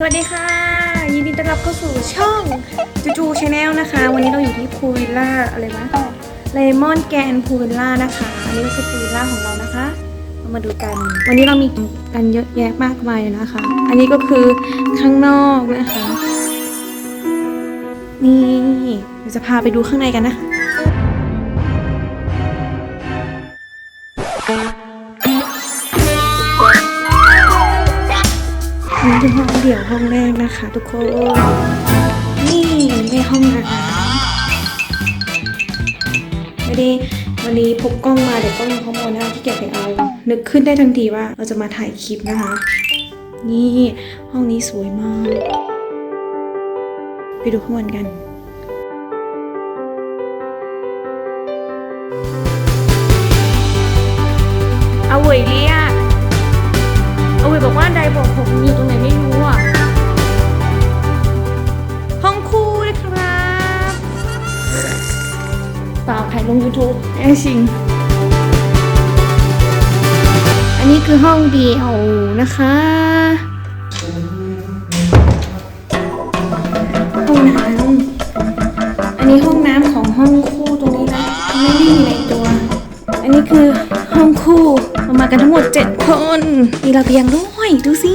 สวัสดีค่ะ ยินดีต้อนรับเข้าสู่ช่องจูจูชาแนลนะคะ วันนี้เราอยู่ที่พูวิลล่าอะไรวะเลมอนแกนพูวิลล่านะคะอันนี้ก็คือพูวิลล่าของเรานะคะเรามาดูกัน วันนี้เรามีกันเยอะแยะมากมายนะคะ อันนี้ก็คือข้างนอกนะคะ นี่เดี๋ยวจะพาไปดูข้างในกันนะคะ นี่คือห้องเดี่ยวห้องแรกนะคะ ทุกคน นี่ในห้องน้ำไม่ได้วันนี้พกกล้องมาเดี๋ยวกล้องอยู่ข้างบนนะคะที่เก็บไปเอา นึกขึ้นได้ทันทีว่าเราจะมาถ่ายคลิปนะคะ นี่ห้องนี้สวยมาก ไปดูข้างบนกันเอาเวยเรียก เอาเวยบอกว่าไดบอกผมอยู่ตรงไหนไม่รู้อะ ห้องคู่นะครับเปล่าใครลง YouTube แอชิง อันนี้คือห้องเดียวนะคะห้องน้ำอันนี้ห้องน้ำของห้องคู่ตรงนี้นะ ไม่ได้มีในตัว อันนี้คือ 7 คน มีระเบียงด้วย ดูสิ